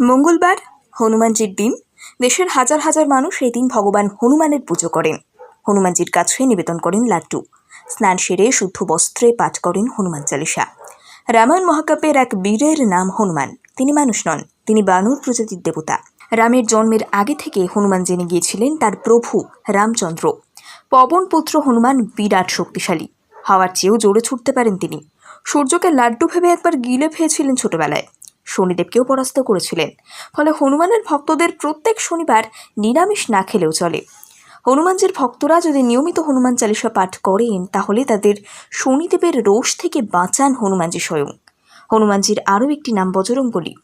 মঙ্গলবার হনুমানজির দিন। দেশের হাজার হাজার মানুষ এই দিন ভগবান হনুমানের পুজো করেন। হনুমানজির কাছে নিবেদন করেন লাড্ডু। স্নান সেরে শুদ্ধ বস্ত্রে পাঠ করেন হনুমান চালিসা। রামায়ণ মহাকাব্যের এক বীরের নাম হনুমান। তিনি মানুষ নন, তিনি বানর প্রজাতির দেবতা। রামের জন্মের আগে থেকে হনুমান জেনে গিয়েছিলেন তার প্রভু রামচন্দ্র। পবন পুত্র হনুমান বিরাট শক্তিশালী। হাওয়ার চেয়েও জোরে ছুটতে পারেন তিনি। সূর্যকে লাড্ডু ভেবে একবার গিলে খেয়েছিলেন ছোটবেলায়। শনিদেবকেও পরাস্ত করেছিলেন। ফলে হনুমানের ভক্তদের প্রত্যেক শনিবার নিরামিষ না খেলেও চলে। হনুমানজির ভক্তরা যদি নিয়মিত হনুমান চালিসা পাঠ করেন, তাহলে তাদের শনিদেবের রোষ থেকে বাঁচান হনুমানজি স্বয়ং। হনুমানজির আরও একটি নাম বজরংবলী।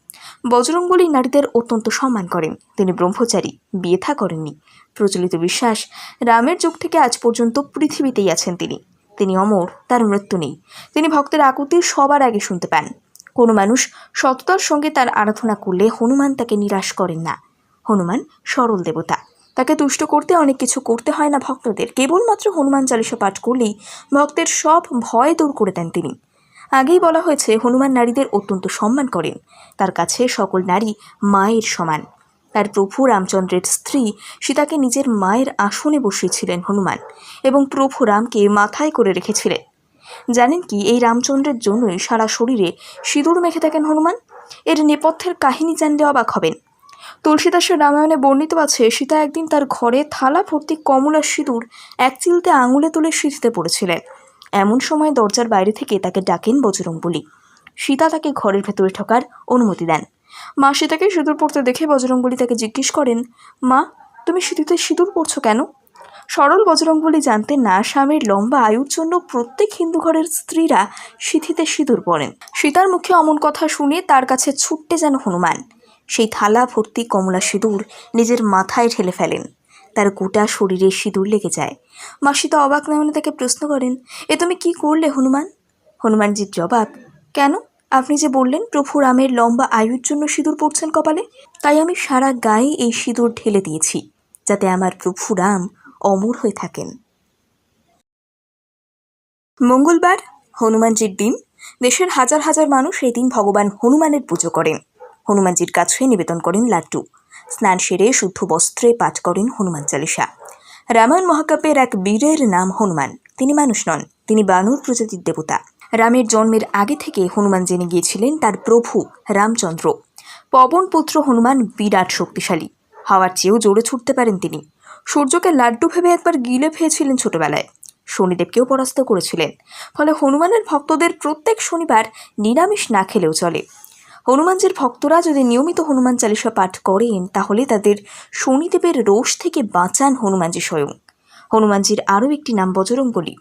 বজরংবলী নারীদের অত্যন্ত সম্মান করেন। তিনি ব্রহ্মচারী, বিয়ে থা করেননি। প্রচলিত বিশ্বাস রামের যুগ থেকে আজ পর্যন্ত পৃথিবীতেই আছেন তিনি। তিনি অমর, তার মৃত্যু নেই। তিনি ভক্তের আকুতি সবার আগে শুনতে পান। কোনো মানুষ সততার সঙ্গে তার আরাধনা করলে হনুমান তাকে নিরাশ করেন না। হনুমান সরল দেবতা। তাকে তুষ্ট করতে অনেক কিছু করতে হয় না ভক্তদের। কেবলমাত্র হনুমান চালিসা পাঠ করলেই ভক্তের সব ভয় দূর করে দেন তিনি। আগেই বলা হয়েছে, হনুমান নারীদের অত্যন্ত সম্মান করেন। তার কাছে সকল নারী মায়ের সমান। তার প্রভু রামচন্দ্রের স্ত্রী সীতাকে নিজের মায়ের আসনে বসিয়েছিলেন হনুমান এবং প্রভু রামকে মাথায় করে রেখেছিলেন। জানেন কি, এই রামচন্দ্রের জন্যই সারা শরীরে সিঁদুর মেখে থাকেন হনুমান? এর নেপথ্যের কাহিনী জানলে অবাক হবেন। তুলসীদাসের রামায়ণে বর্ণিত আছে, সীতা একদিন তার ঘরে থালা ভর্তি কমলা সিঁদুর এক চিলতে আঙুলে তুলে সিঁথিতে পড়েছিলেন। এমন সময় দরজার বাইরে থেকে তাকে ডাকেন বজরং বলি সীতা তাকে ঘরের ভেতরে ঠকার অনুমতি দেন। মা সীতাকে সিঁদুর পড়তে দেখে বজরংবলী তাকে জিজ্ঞেস করেন, মা, তুমি সিঁথিতে সিঁদুর পড়ছো কেন? সরল বজরংবলী জানতেন না স্বামীর লম্বা আয়ুর জন্য প্রত্যেক হিন্দু ঘরের স্ত্রীরা সিঁথিতে সিঁদুর পরেন। সীতার মুখে অমন কথা শুনে তার কাছে ছুটতে যেন হনুমান। সেই থালা, ভর্তি, কমলা সিঁদুর নিজের মাথায় ঠেলে ফেলেন। তার গোটা শরীরে সিঁদুর লেগে যায়। মা সীতা অবাক না মনে তাকে প্রশ্ন করেন, এ তুমি কি করলে হনুমান? হনুমানজির জবাব, কেন? আপনি যে বললেন, প্রভু রামের লম্বা আয়ুর জন্য সিঁদুর পড়ছেন কপালে, তাই আমি সারা গায়ে এই সিঁদুর ঢেলে দিয়েছি, যাতে আমার প্রভু রাম অমর হয়ে থাকেন। মঙ্গলবার হনুমানজির দিন। দেশের হাজার হাজার মানুষ এই দিন ভগবান হনুমানের পুজো করেন। হনুমানজির কাছে নিবেদন করেন লাড্ডু। স্নান সেরে শুদ্ধ বস্ত্রে পাঠ করেন হনুমান চালিসা। রামায়ণ মহাকাব্যের এক বীরের নাম হনুমান। তিনি মানুষ নন, তিনি বানর প্রজাতির দেবতা। রামের জন্মের আগে থেকে হনুমান জেনে গিয়েছিলেন তার প্রভু রামচন্দ্র। পবন পুত্র হনুমান বিরাট শক্তিশালী। হাওয়ার চেয়েও জোরে ছুটতে পারেন তিনি। সূর্যকে লাড্ডু ভেবে একবার গিলে খেয়েছিলেন ছোটবেলায়। শনিদেবকেও পরাস্ত করেছিলেন। ফলে হনুমানের ভক্তদের প্রত্যেক শনিবার নিরামিষ না খেলেও চলে। হনুমানজির ভক্তরা যদি নিয়মিত হনুমান চালিসা পাঠ করেন, তাহলে তাদের শনিদেবের রোষ থেকে বাঁচান হনুমানজি স্বয়ং। হনুমানজির আরও একটি নাম বজরংবলী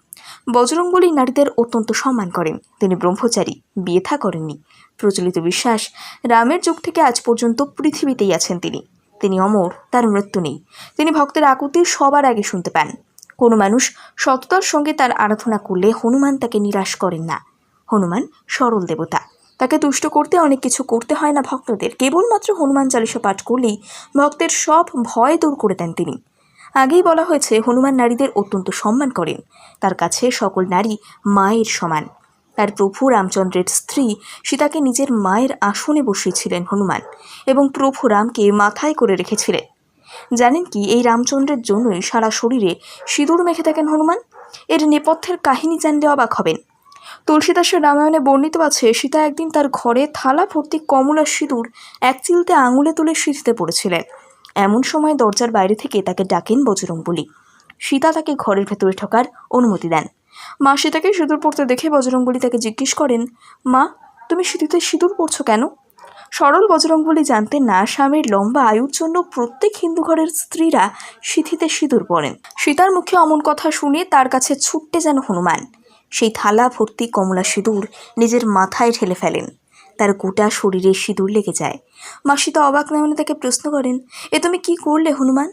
বজরংবলী নারীদের অত্যন্ত সম্মান করেন। তিনি ব্রহ্মচারী, বিয়ে থা করেননি। প্রচলিত বিশ্বাস রামের যুগ থেকে আজ পর্যন্ত পৃথিবীতেই আছেন তিনি। তিনি অমর, তার মৃত্যু নেই। তিনি ভক্তের আকুতি সবার আগে শুনতে পান। কোনো মানুষ সততার সঙ্গে তার আরাধনা করলে হনুমান তাকে নিরাশ করেন না। হনুমান সরল দেবতা। তাকে তুষ্ট করতে অনেক কিছু করতে হয় না ভক্তদের। কেবলমাত্র হনুমান চালিসা পাঠ করলেই ভক্তের সব ভয় দূর করে দেন তিনি। আগেই বলা হয়েছে, হনুমান নারীদের অত্যন্ত সম্মান করেন। তার কাছে সকল নারী মায়ের সমান। তার প্রভু রামচন্দ্রের স্ত্রী সীতাকে নিজের মায়ের আসনে বসিয়েছিলেন হনুমান এবং প্রভু রামকে মাথায় করে রেখেছিলেন। জানেন কি, এই রামচন্দ্রের জন্যই সারা শরীরে সিঁদুর মেখে থাকেন হনুমান? এর নেপথ্যের কাহিনী জানলে অবাক হবেন। তুলসীদাসের রামায়ণে বর্ণিত আছে, সীতা একদিন তার ঘরে থালা ভর্তি কমলা সিঁদুর এক চিলতে আঙুলে তুলে সিঁথিতে পড়েছিলেন। এমন সময় দরজার বাইরে থেকে তাকে ডাকেন বজরং বলি সীতা তাকে ঘরের ভেতরে ঢোকার অনুমতি দেন। মা সীতাকে সিঁদুর পড়তে দেখে বজরং বলি তাকে জিজ্ঞেস করেন, মা, তুমি সিঁথিতে সিঁদুর পড়ছো কেন? সরল বজরংবলী জানতেন না স্বামীর লম্বা আয়ুর জন্য প্রত্যেক হিন্দু ঘরের স্ত্রীরা সিঁথিতে সিঁদুর পরেন। সীতার মুখে অমন কথা শুনে তার কাছে ছুটতে যেন হনুমান। সেই থালা ভর্তি কমলা সিঁদুর নিজের মাথায় ঠেলে ফেলেন। তার গোটা শরীরে সিঁদুর লেগে যায়। মা সীতা অবাক না তাকে প্রশ্ন করেন, এ তুমি কি করলে হনুমান?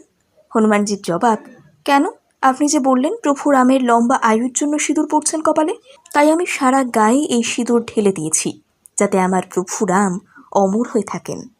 হনুমানজির জবাব, কেন? আপনি যে বললেন, প্রভু রামের লম্বা আয়ুর জন্য সিঁদুর পড়ছেন কপালে, তাই আমি সারা গায়ে এই সিঁদুর ঢেলে দিয়েছি, যাতে আমার প্রভু রাম অমর হয়ে থাকেন।